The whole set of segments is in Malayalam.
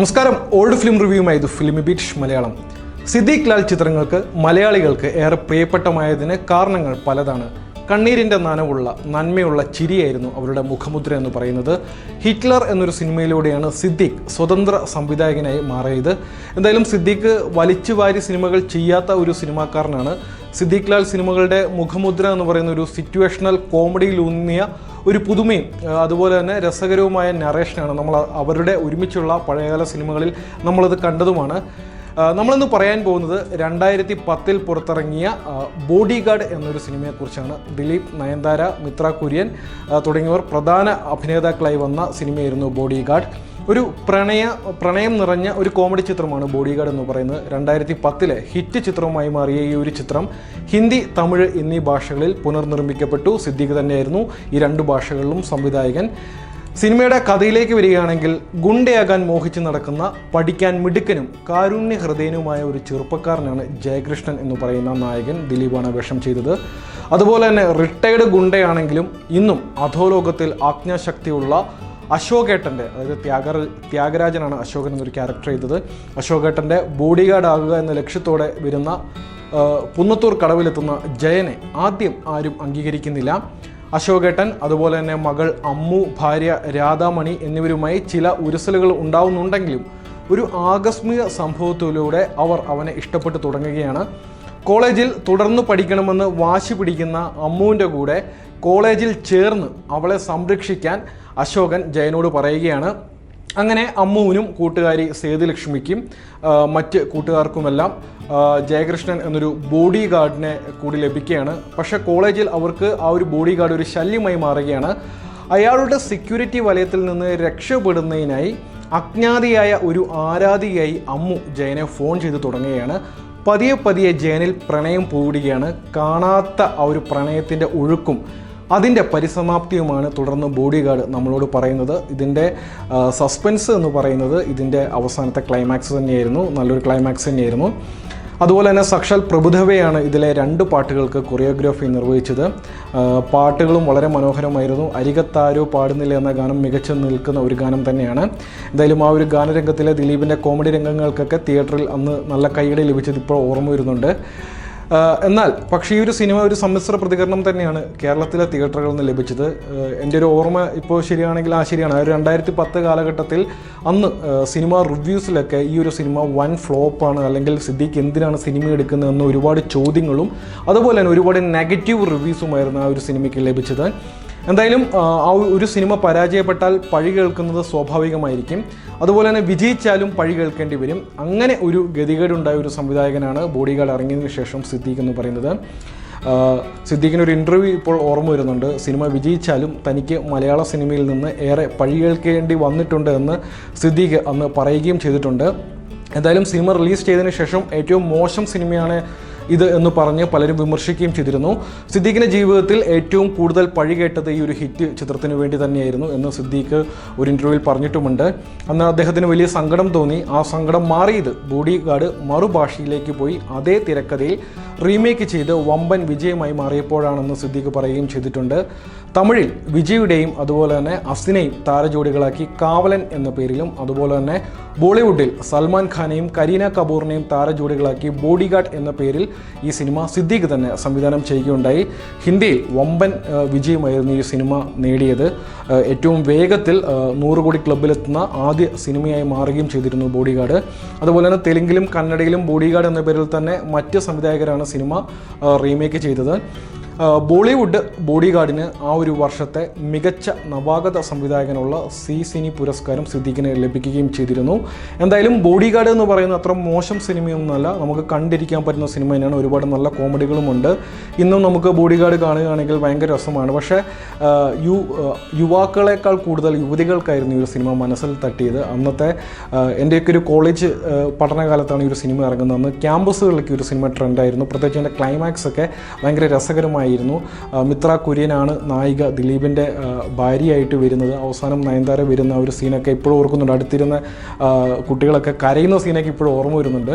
നമസ്കാരം. ഓൾഡ് ഫിലിം റിവ്യൂമായി ഇത് ഫിലിമി ബീറ്റ് മലയാളം. സിദ്ദീഖ് ലാൽ ചിത്രങ്ങൾക്ക് മലയാളികൾക്ക് ഏറെ പ്രിയപ്പെട്ടമായതിന് കാരണങ്ങൾ പലതാണ്. കണ്ണീരിന്റെ നനവുള്ള നന്മയുള്ള ചിരിയായിരുന്നു അവരുടെ മുഖമുദ്ര എന്ന് പറയുന്നത്. ഹിറ്റ്ലർ എന്നൊരു സിനിമയിലൂടെയാണ് സിദ്ദീഖ് സ്വതന്ത്ര സംവിധായകനായി മാറിയത്. എന്തായാലും സിദ്ദീഖ് വലിച്ചുവാരി സിനിമകൾ ചെയ്യാത്ത ഒരു സിനിമാക്കാരനാണ്. സിദ്ദീഖ് ലാൽ സിനിമകളുടെ മുഖമുദ്ര എന്ന് പറയുന്ന ഒരു സിറ്റുവേഷണൽ കോമഡിയിലൂന്നിയ ഒരു പുതുമയും അതുപോലെ തന്നെ രസകരവുമായ നറേഷനാണ് നമ്മൾ അവരുടെ ഒരുമിച്ചുള്ള പഴയകാല സിനിമകളിൽ നമ്മളത് കണ്ടതുമാണ്. നമ്മളിന്ന് പറയാൻ പോകുന്നത് രണ്ടായിരത്തി പത്തിൽ പുറത്തിറങ്ങിയ ബോഡി ഗാർഡ് എന്നൊരു സിനിമയെക്കുറിച്ചാണ് ദിലീപ് നയൻതാര മിത്ര കുര്യൻ തുടങ്ങിയവർ പ്രധാന അഭിനേതാക്കളായി വന്ന സിനിമയായിരുന്നു ബോഡി ഗാർഡ് ഒരു പ്രണയ പ്രണയം നിറഞ്ഞ ഒരു കോമഡി ചിത്രമാണ് ബോഡി ഗാർഡ് എന്ന് പറയുന്നത്. രണ്ടായിരത്തി പത്തിലെ ഹിറ്റ് ചിത്രമായി മാറിയ ഈ ഒരു ചിത്രം ഹിന്ദി തമിഴ് എന്നീ ഭാഷകളിൽ പുനർനിർമ്മിക്കപ്പെട്ടു. സിദ്ദീഖ് തന്നെയായിരുന്നു ഈ രണ്ട് ഭാഷകളിലും സംവിധായകൻ. സിനിമയുടെ കഥയിലേക്ക് വരികയാണെങ്കിൽ ഗുണ്ടയാകാൻ മോഹിച്ച് നടക്കുന്ന പഠിക്കാൻ മിടുക്കനും കാരുണ്യ ഹൃദയനുമായ ഒരു ചെറുപ്പക്കാരനാണ് ജയകൃഷ്ണൻ എന്ന് പറയുന്ന നായകൻ ദിലീപാണ് വേഷം ചെയ്തത്. അതുപോലെ തന്നെ റിട്ടയർഡ് ഗുണ്ടയാണെങ്കിലും ഇന്നും അധോലോകത്തിൽ ആജ്ഞാശക്തിയുള്ള അശോകേട്ടന്റെ അതായത് ത്യാഗര ത്യാഗരാജനാണ് അശോകൻ എന്നൊരു ക്യാരക്ടർ ചെയ്തത്. അശോകേട്ടന്റെ ബോഡി ഗാർഡ് ആകുക എന്ന ലക്ഷ്യത്തോടെ വരുന്ന പുന്നത്തൂർ കടവിലെത്തുന്ന ജയനെ ആദ്യം ആരും അംഗീകരിക്കുന്നില്ല. അശോകേട്ടൻ അതുപോലെ തന്നെ മകൾ അമ്മു ഭാര്യ രാധാമണി എന്നിവരുമായി ചില ഉരസലുകൾ ഉണ്ടാവുന്നുണ്ടെങ്കിലും ഒരു ആകസ്മിക സംഭവത്തിലൂടെ അവർ അവനെ ഇഷ്ടപ്പെട്ടു തുടങ്ങുകയാണ്. കോളേജിൽ തുടർന്ന് പഠിക്കണമെന്ന് വാശി പിടിക്കുന്ന അമ്മുവിന്റെ കൂടെ കോളേജിൽ ചേർന്ന് അവളെ സംരക്ഷിക്കാൻ അശോകൻ ജയനോട് പറയുകയാണ് അങ്ങനെ അമ്മുവിനും കൂട്ടുകാരി സേതുലക്ഷ്മിക്കും മറ്റ് കൂട്ടുകാർക്കുമെല്ലാം ജയകൃഷ്ണൻ എന്നൊരു ബോഡി ഗാർഡിനെ കൂടി ലഭിക്കുകയാണ്. പക്ഷേ കോളേജിൽ അവർക്ക് ആ ഒരു ബോഡി ഗാർഡ് ഒരു ശല്യമായി മാറുകയാണ്. അയാളുടെ സെക്യൂരിറ്റി വലയത്തിൽ നിന്ന് രക്ഷപ്പെടുന്നതിനായി അജ്ഞാതിയായ ഒരു ആരാധികയായി അമ്മു ജയനെ ഫോൺ ചെയ്ത് തുടങ്ങുകയാണ്. പതിയെ പതിയെ ജയനിൽ പ്രണയം പൂടുകയാണ് കാണാത്ത ആ ഒരു പ്രണയത്തിന്റെ ഒഴുക്കും അതിന്റെ പരിസമാപ്തിയുമാണ് തുടർന്ന് ബോഡി ഗാർഡ് നമ്മളോട് പറയുന്നത്. ഇതിന്റെ സസ്പെൻസ് എന്ന് പറയുന്നത് ഇതിന്റെ അവസാനത്തെ ക്ലൈമാക്സ് തന്നെയായിരുന്നു. നല്ലൊരു ക്ലൈമാക്സ് തന്നെയായിരുന്നു. അതുപോലെ തന്നെ സക്ഷൽ പ്രബുദ്ധവയാണ് ഇതിലെ രണ്ട് പാട്ടുകൾക്ക് കൊറിയോഗ്രാഫി നിർവഹിച്ചത്. പാട്ടുകളും വളരെ മനോഹരമായിരുന്നു. അരികത്താരോ പാടുന്നില്ല എന്ന ഗാനം മികച്ചു നിൽക്കുന്ന ഒരു ഗാനം തന്നെയാണ്. എന്തായാലും ആ ഒരു ഗാനരംഗത്തിലെ ദിലീപിന്റെ കോമഡി രംഗങ്ങൾക്കൊക്കെ തിയേറ്ററിൽ അന്ന് നല്ല കൈയടി ലഭിച്ചത് ഇപ്പോൾ ഓർമ്മ വരുന്നുണ്ട്. എന്നാൽ പക്ഷേ ഈ ഒരു സിനിമ ഒരു സമ്മിശ്ര പ്രതികരണം തന്നെയാണ് കേരളത്തിലെ തിയേറ്ററുകളിൽ നിന്ന് ലഭിച്ചത്. എന്റെ ഒരു ഓർമ്മ ഇപ്പോൾ ശരിയാണെങ്കിൽ ആ ശരിയാണ്. ഒരു രണ്ടായിരത്തി പത്ത് കാലഘട്ടത്തിൽ അന്ന് സിനിമ റിവ്യൂസിലൊക്കെ ഈ ഒരു സിനിമ വൻ ഫ്ലോപ്പാണ് അല്ലെങ്കിൽ സിദ്ദീഖ് എന്തിനാണ് സിനിമ എടുക്കുന്നതെന്ന് ഒരുപാട് ചോദ്യങ്ങളും അതുപോലെ തന്നെ ഒരുപാട് നെഗറ്റീവ് റിവ്യൂസുമായിരുന്നു ആ ഒരു സിനിമയ്ക്ക് ലഭിച്ചത്. എന്തായാലും ആ, ഒരു സിനിമ പരാജയപ്പെട്ടാൽ പഴി കേൾക്കുന്നത് സ്വാഭാവികമായിരിക്കും. അതുപോലെ തന്നെ വിജയിച്ചാലും പഴി കേൾക്കേണ്ടി വരും. അങ്ങനെ ഒരു ഗതികേടുണ്ടായ ഒരു സംവിധായകനാണ് ബോഡി ഗാർഡ് ഇറങ്ങിയതിന് ശേഷം സിദ്ദീഖ് എന്ന് പറയുന്നത്. സിദ്ദീഖിന് ഒരു ഇന്റർവ്യൂ ഇപ്പോൾ ഓർമ്മ വരുന്നുണ്ട്. സിനിമ വിജയിച്ചാലും തനിക്ക് മലയാള സിനിമയിൽ നിന്ന് ഏറെ പഴി കേൾക്കേണ്ടി വന്നിട്ടുണ്ട് എന്ന് സിദ്ദീഖ് അന്ന് പറയുകയും ചെയ്തിട്ടുണ്ട്. എന്തായാലും സിനിമ റിലീസ് ചെയ്തതിന് ശേഷം ഏറ്റവും മോശം സിനിമയാണ് ഇത് എന്ന് പറഞ്ഞ് പലരും വിമർശിക്കുകയും ചെയ്തിരുന്നു. സിദ്ദീഖിന്റെ ജീവിതത്തിൽ ഏറ്റവും കൂടുതൽ പഴി കേട്ടത് ഈ ഒരു ഹിറ്റ് ചിത്രത്തിന് വേണ്ടി തന്നെയായിരുന്നു എന്ന് സിദ്ദീഖ് ഒരു ഇന്റർവ്യൂവിൽ പറഞ്ഞിട്ടുമുണ്ട്. അന്ന് അദ്ദേഹത്തിന് വലിയ സങ്കടം തോന്നി. ആ സങ്കടം മാറിയത് ബോഡി ഗാർഡ് മറുഭാഷയിലേക്ക് പോയി. അതേ തിരക്കഥയിൽ റീമേക്ക് ചെയ്ത് വമ്പൻ വിജയമായി മാറിയപ്പോഴാണെന്ന് സിദ്ദീഖ് പറയുകയും ചെയ്തിട്ടുണ്ട്. തമിഴിൽ വിജയുടെയും അതുപോലെ തന്നെ അസിനെയും താരജോഡികളാക്കി കാവലൻ എന്ന പേരിലും അതുപോലെ തന്നെ ബോളിവുഡിൽ സൽമാൻ ഖാനെയും കരീന കപൂറിനെയും താരജോഡികളാക്കി ബോഡിഗാർഡ് എന്ന പേരിൽ ഈ സിനിമ സിദ്ദീഖ് തന്നെ സംവിധാനം ചെയ്യുകയുണ്ടായി. ഹിന്ദിയിൽ വമ്പൻ വിജയമായിരുന്നു ഈ സിനിമ നേടിയത്. ഏറ്റവും വേഗത്തിൽ നൂറ് കോടി ക്ലബിലെത്തുന്ന ആദ്യ സിനിമയായി മാറുകയും ചെയ്തിരുന്നു ബോഡിഗാർഡ്. അതുപോലെ തന്നെ തെലുങ്കിലും കന്നഡയിലും ബോഡിഗാർഡ് എന്ന പേരിൽ തന്നെ മറ്റ് സംവിധായകരാണ് സിനിമ റീമേക്ക് ചെയ്തത്. ബോളിവുഡ് ബോഡി ഗാർഡിന് ആ ഒരു വർഷത്തെ മികച്ച നവാഗത സംവിധായകനുള്ള സി സിനി പുരസ്കാരം സിദ്ദീഖിന് ലഭിക്കുകയും ചെയ്തിരുന്നു. എന്തായാലും ബോഡിഗാർഡ് എന്ന് പറയുന്ന അത്ര മോശം സിനിമയൊന്നുമല്ല. നമുക്ക് കണ്ടിരിക്കാൻ പറ്റുന്ന സിനിമ തന്നെയാണ്. ഒരുപാട് നല്ല കോമഡികളുമുണ്ട്. ഇന്നും നമുക്ക് ബോഡിഗാർഡ് കാണുകയാണെങ്കിൽ ഭയങ്കര രസമാണ്. പക്ഷേ യു യുവാക്കളെക്കാൾ കൂടുതൽ യുവതികൾക്കായിരുന്നു ഈ ഒരു സിനിമ മനസ്സിൽ തട്ടിയത്. അന്നത്തെ എന്റെയൊക്കെ ഒരു കോളേജ് പഠനകാലത്താണ് ഈ ഒരു സിനിമ ഇറങ്ങുന്നത്. അന്ന് ക്യാമ്പസുകളിലേക്ക് ഒരു സിനിമ ട്രെൻഡായിരുന്നു. പ്രത്യേകിച്ച് അതിന്റെ ക്ലൈമാക്സ് ഒക്കെ ഭയങ്കര രസകരമായിരുന്നു ആ, മിത്ര കുര്യനാണ് നായിക ദിലീപിന്റെ ഭാര്യയായിട്ട് വരുന്നത്. അവസാനം നയൻതാര വരുന്ന ഒരു സീനൊക്കെ ഇപ്പോഴും ഓർക്കുന്നുണ്ട്. അടുത്തിരുന്ന കുട്ടികളൊക്കെ കരയുന്ന സീനൊക്കെ ഇപ്പോഴും ഓർമ്മ വരുന്നുണ്ട്.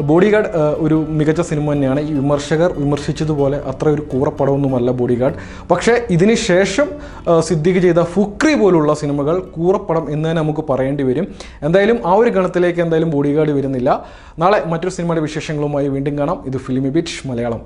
ബോഡി ഗാർഡ് ഒരു മികച്ച സിനിമ തന്നെയാണ്. ഈ വിമർശകർ വിമർശിച്ചതുപോലെ അത്ര ഒരു കൂറപ്പടമൊന്നുമല്ല ബോഡി ഗാർഡ് പക്ഷേ ഇതിന് ശേഷം സിദ്ദിഖ് ചെയ്ത ഫുക്രി പോലുള്ള സിനിമകൾ കൂറപ്പടം എന്ന് തന്നെ നമുക്ക് പറയേണ്ടി വരും. എന്തായാലും ആ ഒരു ഗണത്തിലേക്ക് എന്തായാലും ബോഡി ഗാർഡ് വരുന്നില്ല. നാളെ മറ്റൊരു സിനിമയുടെ വിശേഷങ്ങളുമായി വീണ്ടും കാണാം. ഇത് ഫിലിമി ബിറ്റ് മലയാളം.